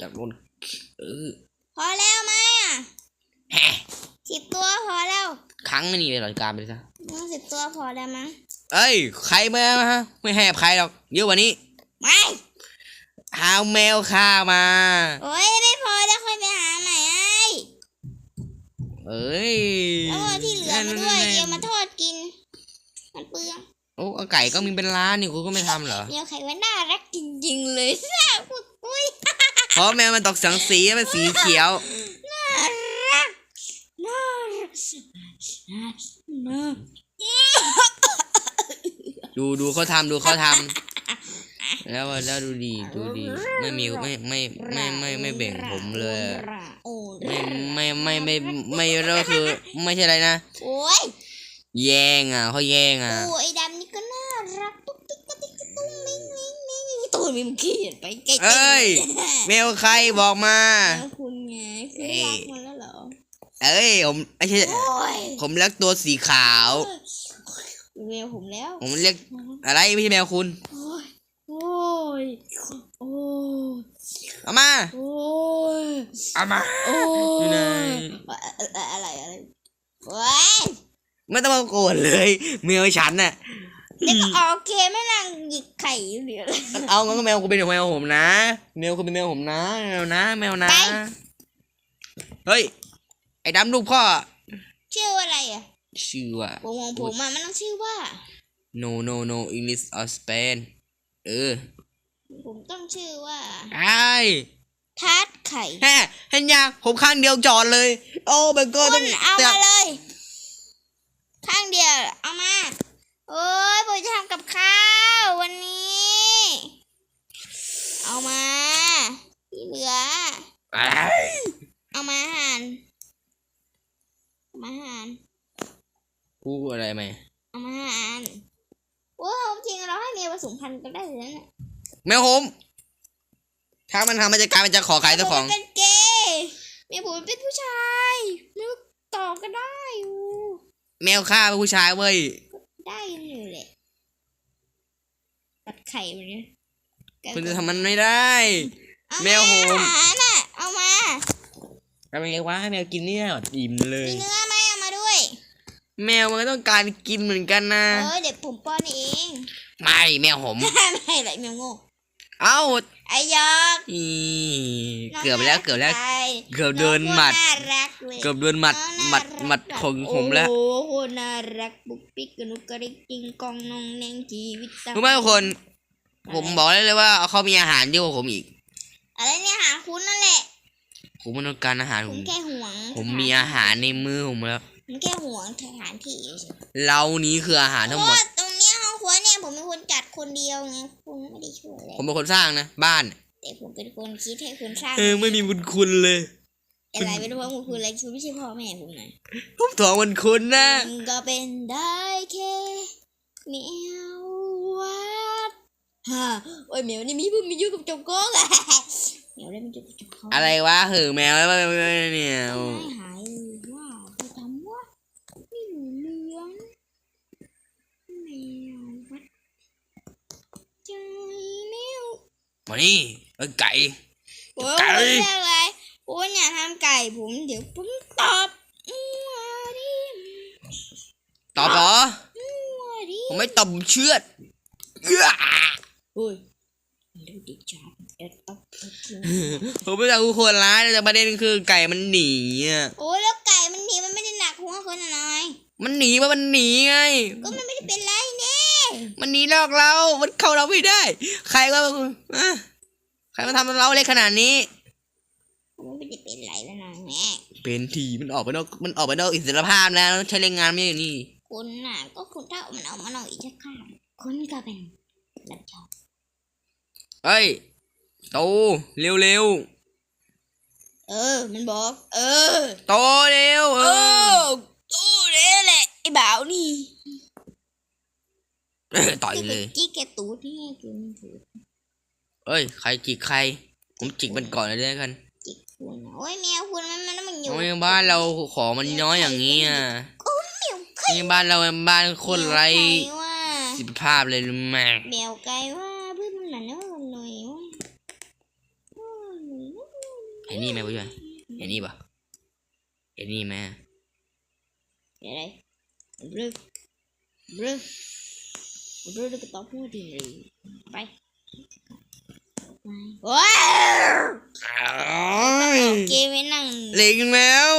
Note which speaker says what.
Speaker 1: อยากโดนเออ
Speaker 2: พอแล้วไหมอะ
Speaker 1: แฮะ
Speaker 2: สิบตัวพอแล้ว
Speaker 1: ครั้งนี้เลยหรอการไปซะ
Speaker 2: มึงสิบตัวพอแล้วมั้ง
Speaker 1: เอ้ย ใครมาฮะ ไม่ให้อภัยหรอกเยอะกว่านี้
Speaker 2: ไม่
Speaker 1: เอาแมวข้ามา
Speaker 2: โอ้ยไม่พอแล้วค่อยไปหาใหม่ไอ้
Speaker 1: เอ้ย
Speaker 2: แล้วเอาที่เหลือมาด้วยเดี๋ยวมาทอดกิน มันเปลือง
Speaker 1: โอ้เอาไก่ก็มีเป็นล้านนี่กูก็ไม่ทำเหรอ
Speaker 2: เดี๋ยวไข่ว่าน่ารักจริงๆเลยน่าพูดปุ้ย
Speaker 1: เพราะแมวมันตกสังสีเป็นสีเขียว
Speaker 2: น่ารักน่ารักน่า
Speaker 1: ดูดูเขาทำดูเขาทำแล้วแล้วดูดีดูดีไม่มีไม่ไม่ไม่ไม่ไม่แบ่งผมเลยอะ
Speaker 2: โอ้
Speaker 1: ไม่ไม่ไม่ไม่ไม่แล้วคือ ไม่ใช่อะไรนะ
Speaker 2: โอ้ย
Speaker 1: แย่งอะเขาแย่งอะ
Speaker 2: โอ้ไอ้ดำ มิ้งตัวมันเขียนไปใกล้ๆ
Speaker 1: เอ้ยแมวใครบอกมา
Speaker 2: แล้วคุณไงคุณ
Speaker 1: เอ้ย
Speaker 2: รักมันแล้วเหรอ
Speaker 1: เอ้ย ผมไม่ใช่
Speaker 2: โอ้ย
Speaker 1: ผมเรียกตัวสีขาว
Speaker 2: เวลผมแล้ว
Speaker 1: ผมเรียกอะไรไม่ใช่แมวคุณ
Speaker 2: โอ้ย โอ้ย โอ้ย
Speaker 1: เอามา
Speaker 2: โอ้ย
Speaker 1: เอามา
Speaker 2: โอ้
Speaker 1: อยู่ไหน
Speaker 2: ยอะไรอะไรโอ้ย
Speaker 1: ไม่ต้องมาโกรธเลยแมวฉันน่ะ
Speaker 2: แล้วก็โอเคไม่นั่งหยิกไข่อยู่เดียวเลย
Speaker 1: เอางั้นก็แมวกูเป็นแมวผมนะแมวคุณเป็นแมวผมนะแมวนะแมวนะ
Speaker 2: ไป
Speaker 1: เฮ้ยไอ้ดำลูกพ่อ
Speaker 2: ชื่อว่าอะไรอะ
Speaker 1: ชื่อว่า
Speaker 2: วงวงผมอะมันต้องชื่อว่า
Speaker 1: no no no English or Spain เออ
Speaker 2: ผมต้องชื่อว่า
Speaker 1: ไอ้
Speaker 2: ทาร์ตไข่
Speaker 1: แฮะเห็นยังผมข้างเดียวจอดเลย โอ้เบเกอร์
Speaker 2: คุ
Speaker 1: ต้อง
Speaker 2: ณเอา
Speaker 1: เสีย
Speaker 2: มาเลย ข้างเดียวเอามา โอ้ยผมจะทำกับข้าววันนี้ เอามาที่เหลือ เอามาหั่นเอามาหั่น
Speaker 1: พูดอะไรไหม
Speaker 2: เอามาหั่นว้าวจริงเราให้เมียผสมพันธุ์กันได้เลยนะเนี่ย
Speaker 1: แมวผมถ้ามันทำมันจะกลายเป็นจะขอขายเจ้าของ
Speaker 2: ผมเป็นเกย์เมียผมเป็นผู้ชายไม่รู้ต่อก็ได้อยู่
Speaker 1: แมวฆ่าเป็นผู้ชายเว้ย
Speaker 2: ได้อยู่แหละตัด ไข่ไปเนี่ย
Speaker 1: คุณจะทำมันไม่ได้
Speaker 2: เอา
Speaker 1: แมวผม
Speaker 2: อาหารน่ะเอามา
Speaker 1: ทำยังไงวะให้แมวกินเนี่ยอิ่มเลย
Speaker 2: มีเนื้อไหมเอามาด้วย
Speaker 1: แมวมันก็ต้องการกินเหมือนกันนะ
Speaker 2: เออเดี๋ยวผมป้อนเอง
Speaker 1: ไม่แมวผม
Speaker 2: ไม่ไรแมวโง่
Speaker 1: เอ้า
Speaker 2: ไอ้ยอก
Speaker 1: อี
Speaker 2: น้ง
Speaker 1: เกือบแล้วเกือบแล้ว
Speaker 2: น่ารัก
Speaker 1: เกือบโดนหมัด
Speaker 2: น้องน่ารักเลย
Speaker 1: เกือบโดนหมัด
Speaker 2: น้อง
Speaker 1: หมัด
Speaker 2: น่ารัก
Speaker 1: หมัดของผมแล้ว
Speaker 2: โอ้โหน่ารักปุ๊กปิ๊กกระนุกกระดิกจิงกองนองแนงชีวิตตั้ง
Speaker 1: รู้ไหมทุกคน ผมบอกได้เลยว่าเขามีอาหารเยอะกว่าผมอีก
Speaker 2: อะไรเนี่ยหาคุณนั่นแหละ
Speaker 1: ผมไม่ต้องการอาหารผ
Speaker 2: คุ
Speaker 1: ม
Speaker 2: ณแค่ห่วง
Speaker 1: ผมมีอาหารในมือผมแล้ว
Speaker 2: ผมแค่ห่วงสถานที่เฉย
Speaker 1: เรานี้คืออาหาร
Speaker 2: ๆ
Speaker 1: ทั้ง
Speaker 2: เพ
Speaker 1: หม
Speaker 2: ราะ
Speaker 1: ด
Speaker 2: ว่าตรงเนี้ยห้องครัวเนี่ยผมเป็นคนจัดคนเดียวไงคุณไม่ได้ช่วยเลย
Speaker 1: ผมเป็นคนสร้างนะ บ้าน
Speaker 2: แต่ผมเป็นคนคิดให้คุณสร้าง
Speaker 1: เออไม่มีบุญคุณเลย
Speaker 2: อะไรเป็นเพราะคุณอะไรคุณไม่ใช่พ่อแม่ผมนะ
Speaker 1: ผมถองบุญคุณนะ
Speaker 2: มันก็เป็นได้แค่แมววัด ฮะโอ้ยแมวนี่มีเพิ่งมีอยู่กับเจงกองอะแมวได้มันอยู่กับเจงกอง
Speaker 1: อะไรวะเหอะแมวแล้วเนี่ย
Speaker 2: ไม่หายว่าไปทำว่าไม่รู้เรื่องแมววัดใจแมว
Speaker 1: มานี่เอ้ยไก่
Speaker 2: โอ้ย
Speaker 1: ไก่
Speaker 2: ผมเรียกอะไรคุณอย่าทำไก่ผมเดี๋ยวผมตอบอืมว่าดิ
Speaker 1: ตอบเหรอ
Speaker 2: อืมว่าดิ
Speaker 1: ผมไม่ตอบผมเชื่อด เอื้อ
Speaker 2: โอ้ยเดี๋ยวดิจับเดี๋ยวตอบเดี๋ยว
Speaker 1: ผมไม่อยากกูคนร้ายแต่ประเด็นคือไก่มันหนีอะ
Speaker 2: โอ้ยแล้วไก่มันหนีมันไม่ได้หนักหัวคนอะนาย
Speaker 1: มันหนีมามันหนีไง
Speaker 2: ก็มันไม่ได้เป็นไรแน่
Speaker 1: มันหนีลอกเรา มันเข้าเราไม่ได้ ใครว่าอะใครมาทำเราเล็กขนาดนี้
Speaker 2: มันไม่ได้เป็นไรแล้วนายแม่
Speaker 1: เป็นทีมันออกไปนอกมันออกไปนอกอิสรภาพแล้วใช้แรงงานไม่อยู่นี่
Speaker 2: คุณน่ะ ก็คุณถ้ามันเอามันเอาอีกสักข้างคุณก็เป็นรับชอบ
Speaker 1: เอ้ยโตเร็วเร็ว
Speaker 2: เออ มันบอก เออ
Speaker 1: ๆโตเร็วเอ
Speaker 2: เอ
Speaker 1: อ
Speaker 2: อโอ้เลยแหละไอ้บ่าวนี่
Speaker 1: เออต่อยเลย
Speaker 2: จี้แกตูดนี่ให้คุณถือ
Speaker 1: เอ้ย ใครจิกใคร ผมจิกมันก่อนเลยได้กัน
Speaker 2: จิกคุณนะโอ้ยแมวคุณมันมันมันอยู่
Speaker 1: โอ้ยบ้านเราของมันน้อยอย่างนี้อะ
Speaker 2: โอ้ยแมวไก่
Speaker 1: นี่บ้านเราเป็นบ้านโคนไร
Speaker 2: แมวก่ว่า
Speaker 1: สิทธิภาพเลยรู้ไหม
Speaker 2: แมวไก่ว่าเพื่อนมันหน่อยหน่อยว่าโอ้ย
Speaker 1: เห็นนี่ไหมผู้ช่วยเห็นนี่ปะเห็นนี่ไหม
Speaker 2: เดี๋ยวอะไรบรึบรึบรึก็ต้องพูดดีเลยไปว้าวเกมไม่นั่ง
Speaker 1: เล็งแล้ว